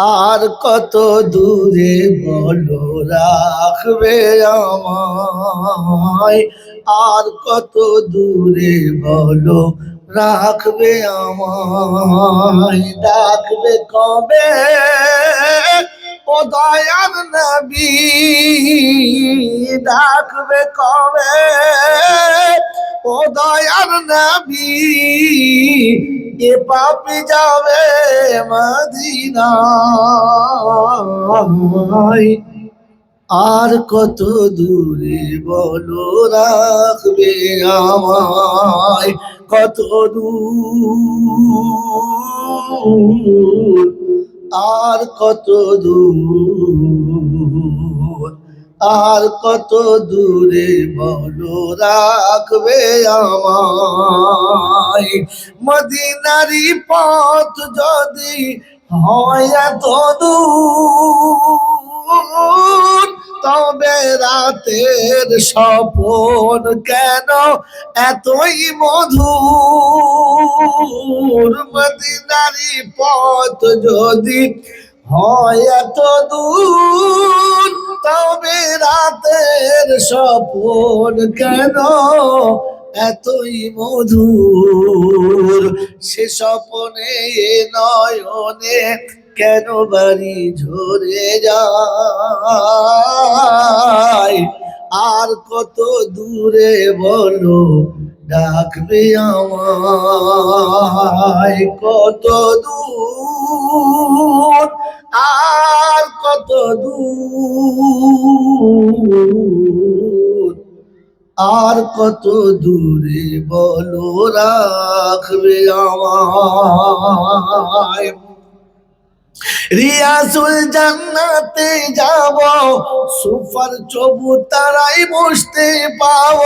আর কত দূরে বলো রাখবে আমায়? আর কত দূরে বলো রাখবে আমায়? ডাকবে কবে? ও দয়ার নবী, ডাকবে কবে? ও দয়ার নবী এ পাপি যাবে মদিনায়। আর কত দূরে বলো রাখবে আমায়। কত দূর, আর কত দূর, আর কত দূরে বলো রাখবে আমায় মদিনারি পথ যদি হয় তবে রাতের স্বপন কেন এতই মধুর? মদিনারি পথ যদি হয় এত দূর, তবে রাতের স্বপন কেন এতই মধুর, সে স্বপনে নয়নে কেন বাড়ি ঝরে যায়? আর কত দূরে বলো, ডাকবে আমায়। কত দূর আর কত দূরে বলো রাখবে আমায়। রিয়াজুল জান্নাতে যাব, সুফার চবুতারাই বসতে পাব।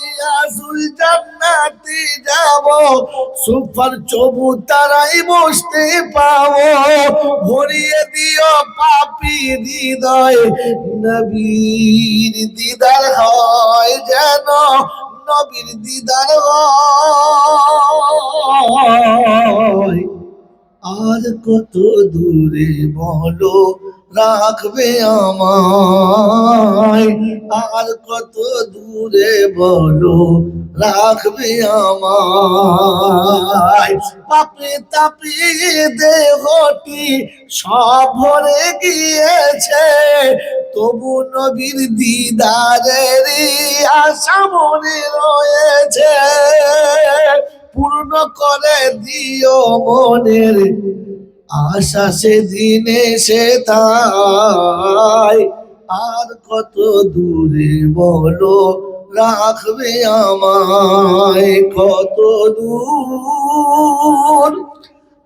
রিয়াজুল জান্নাতে যাব, সুফার চবুতারাই বসতে পাব। ভরিয়ে দিও পাপি হৃদয়, নবীর দিদার হয় যেন নবীর দিদার হয়। আর কত দূরে বলো, রাখবে আমায়। আর কত দূরে বলো, রাখবে আমায়। পাপে তাপে দেহটি সব ভরে গিয়েছে, তবু নবীর দিদারের আশা মনে রয়েছে। পূর্ণ করে দিও মনের আশা সে দিনে সে তাই। আর কত দূরে বলো, রাখবে আমায় কত দূর?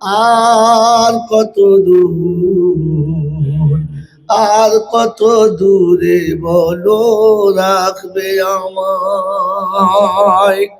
আর কত দূর? আর কত দূরে বলো, রাখবে আমায়